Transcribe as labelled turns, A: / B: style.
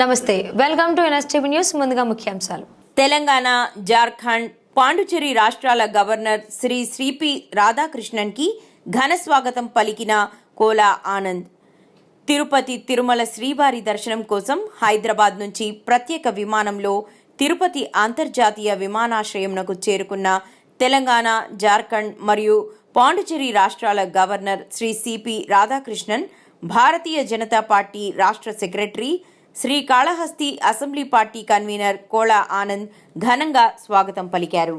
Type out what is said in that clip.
A: నమస్తే welcome to NSTV news ముందుగా ముఖ్యాంశాలు.
B: తెలంగాణ జార్ఖండ్ పాండుచేరి రాష్ట్రాల గవర్నర్ శ్రీ శ్రీపి రాధాకృష్ణన్కి ఘన స్వాగతం పలికిన కోలా ఆనంద్. తిరుపతి తిరుమల శ్రీవారి దర్శనం కోసం హైదరాబాద్ నుంచి ప్రత్యేక విమానంలో తిరుపతి అంతర్జాతీయ విమానాశ్రయంనకు చేరుకున్న తెలంగాణ జార్ఖండ్ మరియు పాండుచేరి రాష్ట్రాల governor Shri CP Radhakrishnan Bharatiya Janata party రాష్ట్ర secretary Shri Kalahasti assembly party convener Kola Anand ఘనంగా స్వాగతం పలికారు.